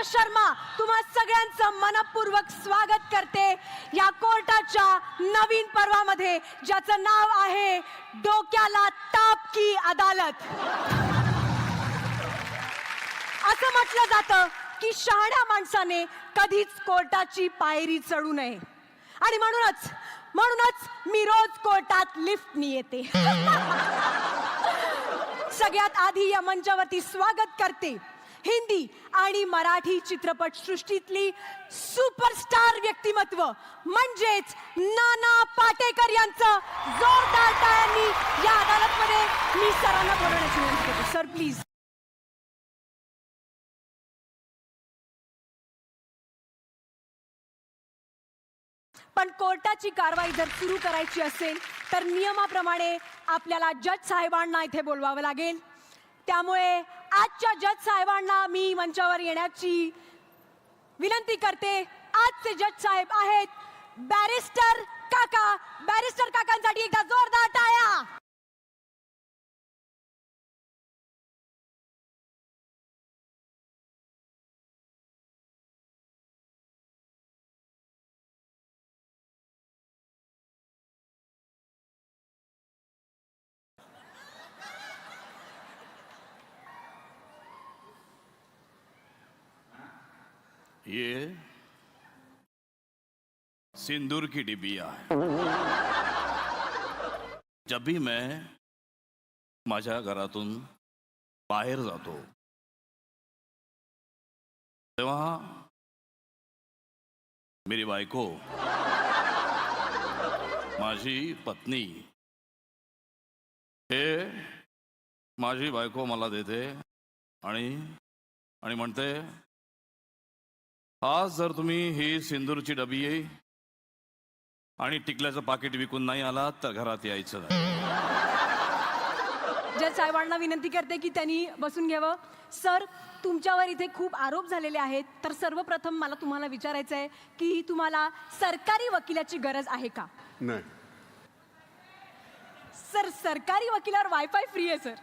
संतोष शर्मा तुम्हा सगळ्यांचं मनपूर्वक स्वागत करते या कोर्टाच्या नवीन पर्वामध्ये ज्याचं नाव आहे डोक्याला ताप की अदालत. असं म्हटलं जातं की शहाण्या माणसाने कधीच कोर्टाची पायरी चढू नये. आणि म्हणूनच म्हणूनच मी रोज कोर्टात लिफ्टनी येते सगळ्यात आधी या मंचावरती स्वागत करते. हिंदी आणि मराठी चित्रपट सृष्टीतली सुपरस्टार व्यक्तिमत्व. म्हणजेच नाना पाटेकर यांचं जोरदार टाळ्यांनी या अदालतमध्ये मी सरांना बोलवण्याची विनंती करतो. सर प्लीज पण कोर्टाची कारवाई जर सुरू करायची असेल तर नियमाप्रमाणे आपल्याला जज साहेबांना इथे बोलवावं लागेल. त्यामुळे आजच्या जज साहेबांना मी मंचावर येण्याची विनंती करते. आजचे जज साहेब आहेत बॅरिस्टर काका. बॅरिस्टर काकांसाठी एकदा जोरदार टाळ्या. ये सिंदूर की डिबिया है। जब भी मैं माझ्या घरातून बाहेर जातो तेव्हा मेरी बायको माझी पत्नी हे माझी बायको मला देते आणि आणि म्हणते आज जर तुम्ही ही सिंदूरची डबी आणि टिकल्याचं पाकिट विकून नाही आलात तर घरात यायचं नाही. जज साहेबांना विनंती करते की त्यांनी बसून घ्यावं. सर तुमच्यावर इथे खूप आरोप झालेले आहेत. तर सर्वप्रथम मला तुम्हाला विचारायचं आहे की तुम्हाला सरकारी वकिलाची गरज आहे का? नाही. सर सरकारी वकिलावर वायफाय फ्री आहे सर.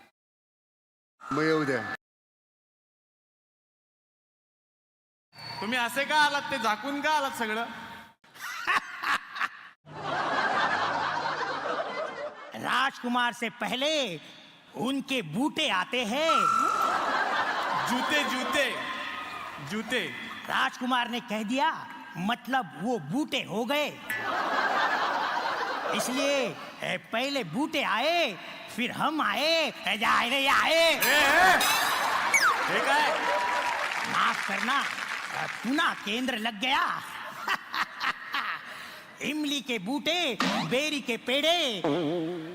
मग येऊ द्या. तुम्ही असे का आलात? ते झाकून का आलात सगळं? राजकुमार से पहले उनके बूटे आते हैं। जूते जूते जूते। राजकुमार ने कह दिया मतलब वो बूटे हो गए। इसलिए पहले बूटे आए फिर हम आए जाए आए! हे। काय माफ करना। अ, केंद्र लग गया। इमली के बूटे बेरी के पेड़े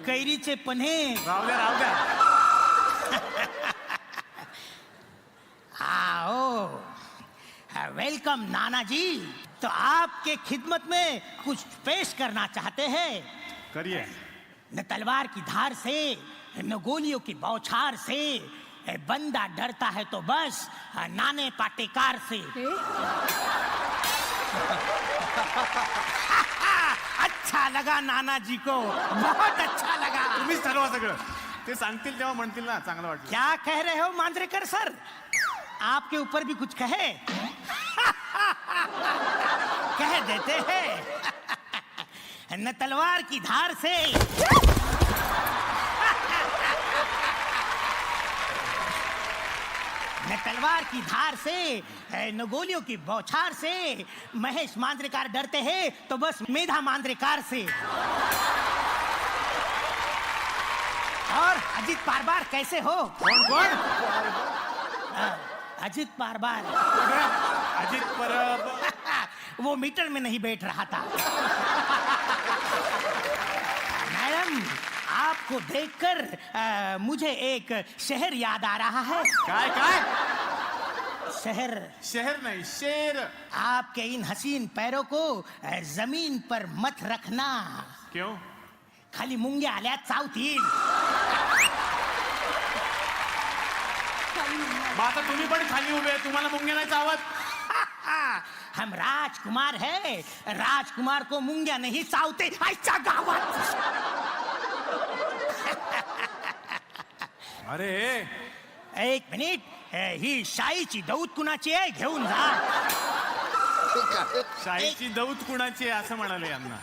कैरीचे पन्हे। द्या द्या आओ। वेलकम नाना जी तो आपके खिदमत में कुछ पेश करना चाहते हैं? करिए। न तलवार की धार से न गोलियों की बौछार से ए, बंदा डरता है तो बस नाने पाटेकार से? अच्छा लगा नाना जी को बहुत अच्छा लगा। तुम्हीच ठरवा सगळं. ते सांगतील तेव्हा म्हणतील ना चांगलं वाटलं. क्या कह रहे हो मांजरेकर सर? आपके ऊपर भी कुछ कहे? कह देते हैं। न तलवार की धार से। तलवार की धार से न गोलियों की बौछार से महेश मांद्रिकार डरते हैं तो बस मेधा मांद्रिकार से। और अजित पारबार कैसे हो? कोण कोण अजित पारबार। अजीत परब। वो मीटर में नहीं बैठ रहा था। मैडम आपको देखकर मुझे एक शहर याद आ रहा है। काय काय? शहर। शहर नाही शेर। आपके इन हसीन पैरों को अ, जमीन पर मत रखना। क्यों? खाली मुंग्या आल्या चावतील मग आता तुम्ही पण खाली उभे आहे. तुम्हाला मुंग्या नाही चावत? हम राजकुमार है राजकुमार को मुंग्या नहीं चावते ऐसा गावात। अरे! एक मिनिट। ए, ही शाईची दौत कुणाची आहे? घेऊन जा. शाहीची दौत कुणाची आहे असं म्हणाले यांना.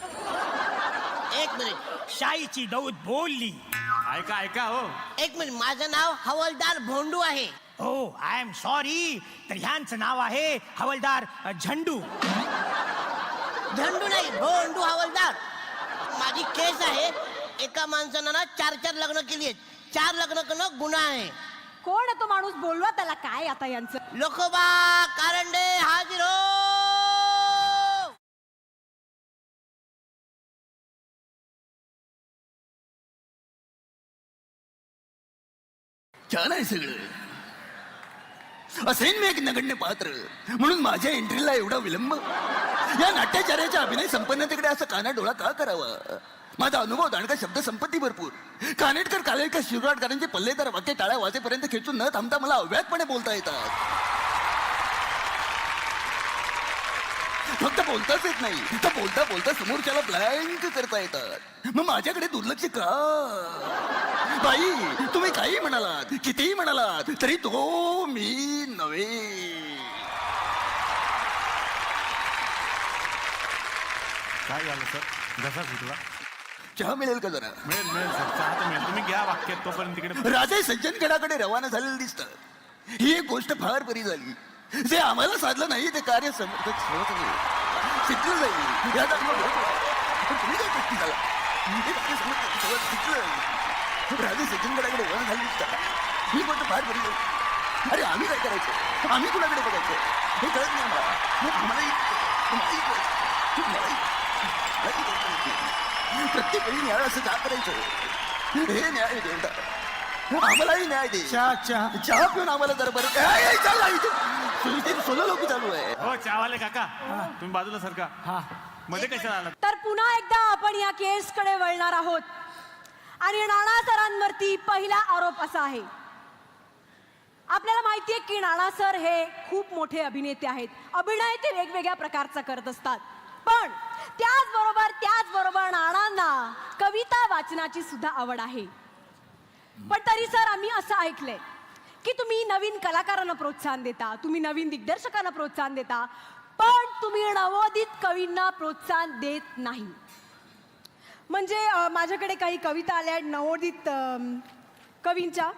एक मिनिट. शाईची दौत बोलली. ऐका ऐका हो. एक मिनिट. माझं नाव हवालदार भोंडू आहे. हो आय एम सॉरी तर ह्यांचं नाव आहे हवलदार अ, झंडू. झंडू नाही भोंडू हवालदार. माझी केस आहे एका माणसानं ना चार चार लग्न केली आहेत. चार लग्न करणं गुन्हा आहे. कोण आहे तो माणूस? बोलवा त्याला काय आता यांचं. लोकोबा कारंडे हाजीर! हो छान आहे सगळं. असेन मी एक नगण्य पात्र. म्हणून माझ्या एंट्रीला एवढा विलंब. या नाट्याचार्याच्या अभिनय संपन्नतेकडे असं काना डोळा का करावा? माझा अनुभव दांडका शब्द संपत्ती भरपूर. कानेटकर कालेटकर शिवराटकरांचे पल्लेदार वाक्य टाळ्या वाजेपर्यंत खेचून न थांबता मला अव्यातपणे बोलता येतात. फक्त बोलताच येत नाही तर बोलता बोलता समोरच्याला ब्लँक करता येतात. मग माझ्याकडे दुर्लक्ष का? बाई तुम्ही काही म्हणालात कितीही म्हणालात तरी तो मी नव्हे. काय झालं सर? घसा सुटला. चहा मिळेल का जरा? मिळेल मिळेल सर. चहा तर मिळेल. तुम्ही घ्या वाक्यात तोपर्यंत तिकडे राजे सज्जनगडाकडे रवाना झालेले दिसतात ही एक गोष्ट फार बरी झाली. जे आम्हाला साधलं नाही ते कार्य समर्थक नाही. शिकलं जाईल भर पडतो. पण तुम्ही काय गोष्टी झाला हे कार्य समर्थक सहज शिकलं राजे सज्जनगडाकडे रवाना झाले दिसतात ही गोष्ट फार बरी झाली. अरे आम्ही काय करायचं? आम्ही कुणाकडे बघायचं? हे कळत नाही आम्हाला. हे आम्हालाही तुम्हालाही कळत. तुम्हालाही. प्रत्येक वेळी का करायचं हे न्याय देवता आम्हालाही न्याय दे चहा चहा चहा पिऊन आम्हाला जरा बरं काय आहे, चालला इथे सुनीती सोलो लोक चालू आहे हो काका. तुम्ही बाजूला सरका. हा मध्ये कशाला आला तर पुन्हा एकदा आपण या केसकडे वळणार आहोत. आणि नाना सरांवरती पहिला आरोप असा आहे. आपल्याला माहिती आहे की नाना सर हे खूप मोठे अभिनेते आहेत. अभिनय ते वेगवेगळ्या प्रकारचा करत असतात. पण त्याचबरोबर त्याचबरोबर नानांना कविता वाचनाची सुद्धा आवड आहे. पण तरी सर आम्ही असं ऐकलंय की तुम्ही नवीन कलाकारांना प्रोत्साहन देता तुम्ही नवीन दिग्दर्शकांना प्रोत्साहन देता पण तुम्ही नवोदित कवींना प्रोत्साहन देत नाही. म्हणजे माझ्याकडे काही कविता आल्या आहेत नवोदित कवींच्या.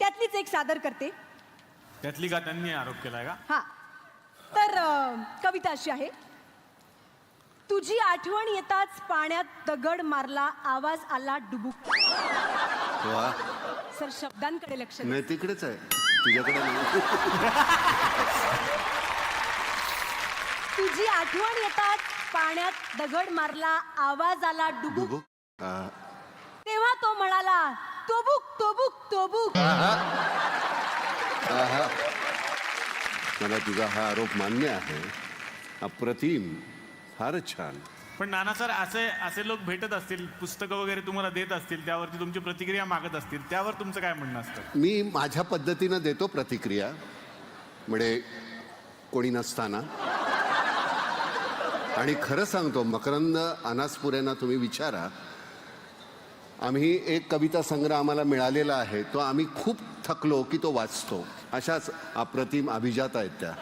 त्यातलीच एक सादर करते. त्यातली का त्यांनी आरोप केलाय का? हा. कविता अशी आहे. तुझी आठवण येताच पाण्यात दगड मारला आवाज आला डुबुक. वा. सर शब्दांकडे लक्ष द्या. नाही तिकडेच आहे. तुझ्याकडे नाही. तुझी आठवण येताच पाण्यात दगड मारला आवाज आला डुबुक. डुबुक? हा. तेव्हा तो म्हणाला तोबुक तोबुक तोबुक. आहा. मला तुझा हा आरोप मान्य आहे. अप्रतिम. फारच छान. पण नाना सर असे असे लोक भेटत असतील पुस्तकं वगैरे तुम्हाला देत असतील त्यावरती तुमची प्रतिक्रिया मागत असतील त्यावर तुमचं काय म्हणणं असतं? मी माझ्या पद्धतीनं देतो प्रतिक्रिया. म्हणजे कोणी नसताना. आणि खरं सांगतो मकरंद अनासपुरेंना तुम्ही विचारा. आम्ही एक कविता संग्रह आम्हाला मिळालेला आहे तो आम्ही खूप थकलो की तो वाचतो. अशाच अप्रतिम अभिजात आहेत त्या.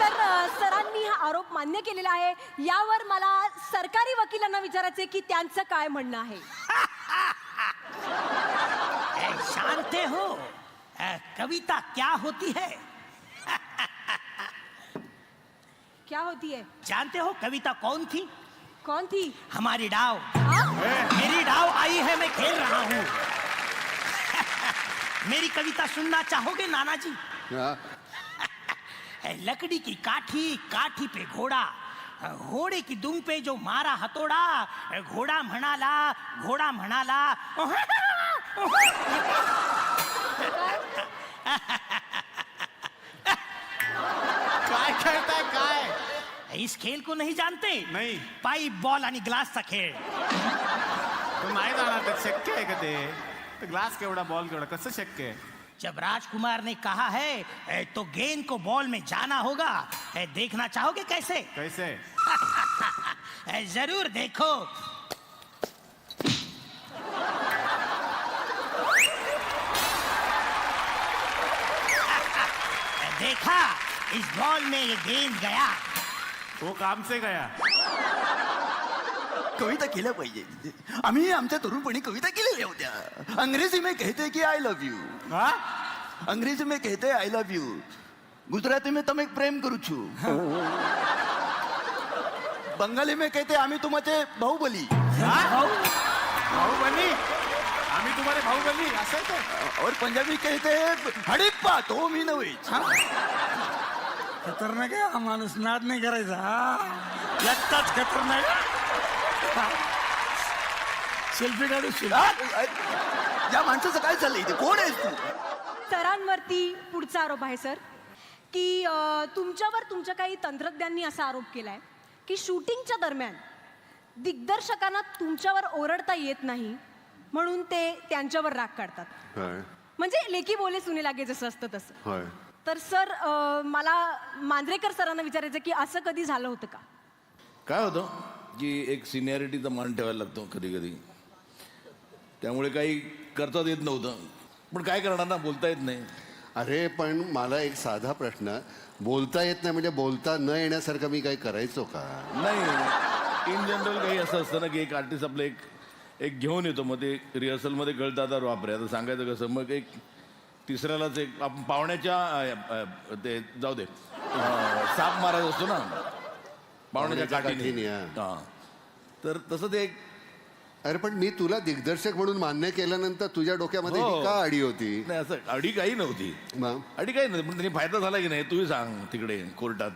तर अ, सरांनी हा आरोप मान्य केलेला आहे. यावर मला सरकारी वकिलांना विचारायचे की त्यांचं काय म्हणणं आहे. ए, शांते हो. ए, कविता क्या होती है? क्या होती है? जानते हो कविता कौन थी? कौन थी? हमारी डाव। हाँ? मेरी डाव आई है मैं खेल रहा हूँ। मेरी कविता सुनना चाहोगे नाना जी हा? लकड़ी की काठी काठी पे घोड़ा घोड़े की दुम पे जो मारा हथोड़ा घोड़ा म्हणाला घोड़ा म्हणाला काय खेळताय काय? इस खेल को नहीं जानते? नाही. पाइप बॉल आणि ग्लासचा खेळ तो नाही जाणार ते शक्य आहे का ते तो ग्लास केवढा बॉल केवढा कसं शक्य जब राजकुमार ने कहा है तो गेंद को बॉल में जाना होगा। देखना चाहोगे कैसे? कैसे? जरूर देखो। देखा इस बॉल में ये गेंद गया। वो काम से गया। कविता केल्या पाहिजे. आम्ही आमच्या तरुणपणी कविता केलेल्या होत्या अंग्रेजी में कहते की आय लव्ह यू हा अंग्रेजी में कहते आय लव्ह यू गुजराती में તમે પ્રેમ કરું છું बंगाली में कहते आम्ही तुमचे बाहुबली बाहुबली आम्ही तुम्हाला बाहुबली असं आहे ते? और पंजाबी कहते हडिप्पा तो मी नव्हे खतरनाक आहे हा माणूस नाद नाही करायचा हा एकटाच खतरनाक सेल्फी काढू या माणसाचं काय चाललंय इथे? कोण आहेस तू? सरांवरती पुढचा आरोप आहे सर की अ, तुमच्यावर तुमच्या काही तंत्रज्ञांनी असा आरोप केलाय की शूटिंगच्या दरम्यान दिग्दर्शकांना तुमच्यावर ओरडता येत नाही म्हणून ते त्यांच्यावर राग काढतात. होय. म्हणजे लेकी बोले सुने लागे जसं असतं तसं. होय. तर सर अ, मला मांजरेकर सरांना विचारायचं की असं कधी झालं होतं का? काय होतं? की एक सिनियरिटीचा मान ठेवायला लागतो कधी कधी त्यामुळे काही करताच येत नव्हतं. पण काय करणार ना बोलता येत नाही. अरे पण मला एक साधा प्रश्न. बोलता येत नाही म्हणजे बोलता न येण्यासारखं मी काही करायचो का? नाही इन जनरल काही असं असतं ना की एक आर्टिस्ट आपलं एक एक घेऊन येतो. मग ते रिहर्सलमध्ये कळतं आता वापरे आता सांगायचं कसं? मग एक तिसऱ्यालाच एक आपण पाहुण्याच्या ते जाऊ दे. साप मारायचा असतो ना. पाहुण्याच्या. हा. तर तसं ते एक अरे पण मी तुला दिग्दर्शक म्हणून मान्य केल्यानंतर तुझ्या डोक्यामध्ये हो. ही. का आडी होती? नाही असं अडी काही नव्हती. मग अडी काही नव्हती पण त्यांनी फायदा झाला की नाही तूही सांग तिकडे कोर्टात.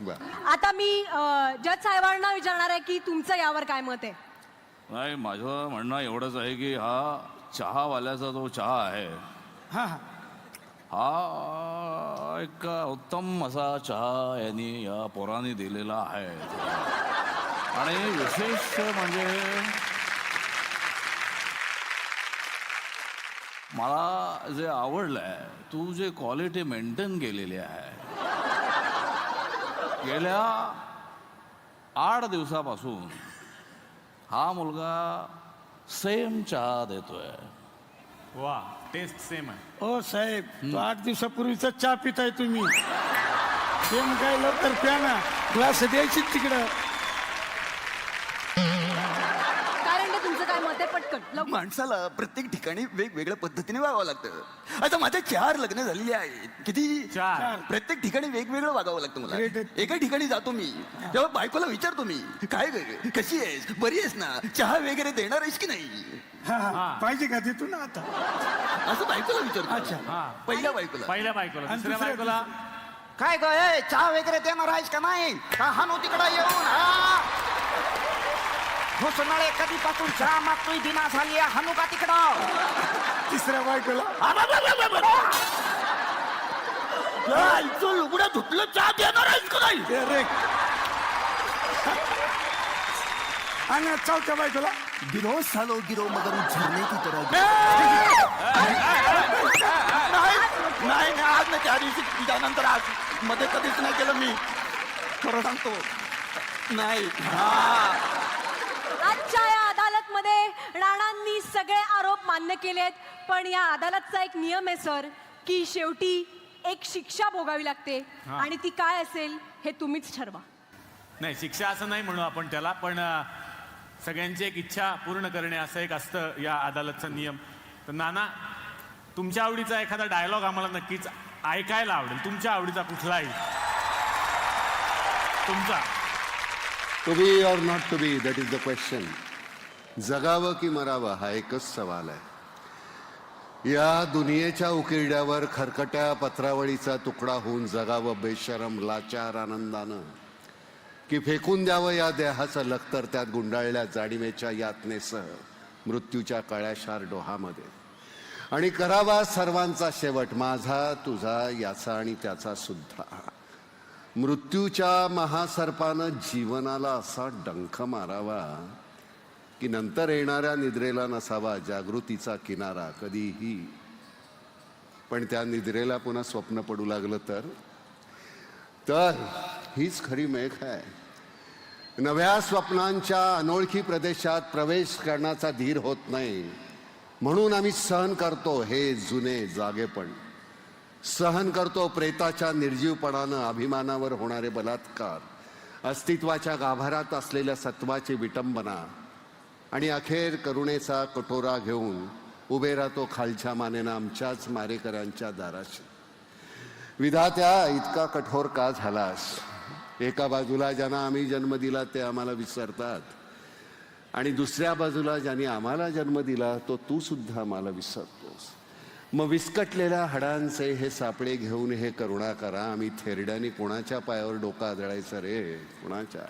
बरं. आता मी अ, जज साहेबांना विचारणार आहे की तुमचं यावर काय मत आहे? नाही माझं म्हणणं एवढंच आहे की हा चहावाल्याचा जो चहा आहे हा हा. हा एक उत्तम असा चहा यांनी या पोराने दिलेला आहे. आणि विशेष म्हणजे मला जे आवडलंय तू जे क्वालिटी मेंटेन केलेली आहे. गेल्या आठ दिवसापासून हा मुलगा सेम चहा देतोय. वा टेस्ट सेम आहे. ओ साहेब तो आठ दिवसापूर्वीचा चहा पिताय तुम्ही. सेम काय लवकर प्या ना. ग्लास द्यायची तिकडं. माणसाला प्रत्येक ठिकाणी वेगवेगळ्या पद्धतीने वागावं लागतं. आता माझे चार लग्न झालेली आहेत. किती? चार. प्रत्येक ठिकाणी वेगवेगळं वागावं लागतं मला. Great. एका ठिकाणी जातो मी. तेव्हा बायकोला विचारतो मी काय ग? कशी आहेस? बरी आहेस ना? चहा वगैरे देणार आहेस की नाही? हा, हा. पाहिजे का? तिथून आता. असं बायकोला विचारतो. अच्छा. हा. पहिल्या बायकोला. पहिल्या बायकोला. आणि दुसऱ्या दुसऱ्या- बायकोला. काय ग? ए, चहा वगैरे देणार आहेस का नाही? हा हानू तिकडं येऊन. हा. घोषणाळे कधीपासून चहा मागतोय दिना झाली आहे, हाणू का तिकडं? तिसऱ्या बायकोला. लुगडं धुतलं चहा देणार आहेस का नाही? आणि चौथ्या बायकोला. गिरो सालो गिरो मगर झरने की तरह नाही नाही नाही, आज नाही त्या दिवशी त्यानंतर आज मध्ये कधीच नाही केलं मी. खरं सांगतो. नाही. हा. राणांनी सगळे आरोप मान्य केलेत पण या अदालतचा एक नियम आहे सर की शेवटी एक शिक्षा भोगावी लागते. आणि ती काय असेल हे तुम्हीच ठरवा. नाही शिक्षा असं नाही म्हणू आपण त्याला पण अ, सगळ्यांची एक इच्छा पूर्ण करणे असं एक असतं या अदालतचा नियम. तर नाना तुमच्या आवडीचा एखादा डायलॉग आम्हाला नक्कीच ऐकायला आवडेल. तुमच्या आवडीचा कुठलाही. तुमचा. To be or not to be that is the question जगावं की मरावं हा एकच सवाल आहे. या दुनियेच्या उकिरड्यावर खरकट्या पत्रावळीचा तुकडा होऊन जगावं बेशरम लाचार आनंदानं. की फेकून द्यावं या देहाचं लखतर त्यात गुंडाळल्या जाणीवेच्या यातनेसह मृत्यूच्या काळ्याशार डोहामध्ये. आणि करावा सर्वांचा शेवट माझा तुझा याचा आणि त्याचा सुद्धा. मृत्यूच्या महासर्पानं जीवनाला असा डंख मारावा की नंतर येणाऱ्या निद्रेला नसावा जागृतीचा किनारा कधीही. पण त्या निद्रेला पुन्हा स्वप्न पडू लागलं तर? तर हीच खरी मेघ आहे. नव्या स्वप्नांच्या अनोळखी प्रदेशात प्रवेश करण्याचा धीर होत नाही. म्हणून आम्ही सहन करतो हे जुने जागेपण. सहन करतो प्रेताच्या निर्जीवपणानं अभिमानावर होणारे बलात्कार अस्तित्वाच्या गाभारात असलेल्या सत्वाची विटंबना. आणि अखेर करुणेचा कटोरा घेऊन उभे राहतो खालच्या मानेनं आमच्याच मारेकरांच्या दाराशी. विधात्या इतका कठोर का झालास? एका बाजूला ज्यांना आम्ही जन्म दिला ते आम्हाला विसरतात आणि दुसऱ्या बाजूला ज्यांनी आम्हाला जन्म दिला तो तू सुद्धा आम्हाला विसरतोस. मग विस्कटलेल्या हाडांचे हे सापळे घेऊन हे करुणा करा. आम्ही थेरड्याने कोणाच्या पायावर डोका आदळायचं रे? कोणाच्या?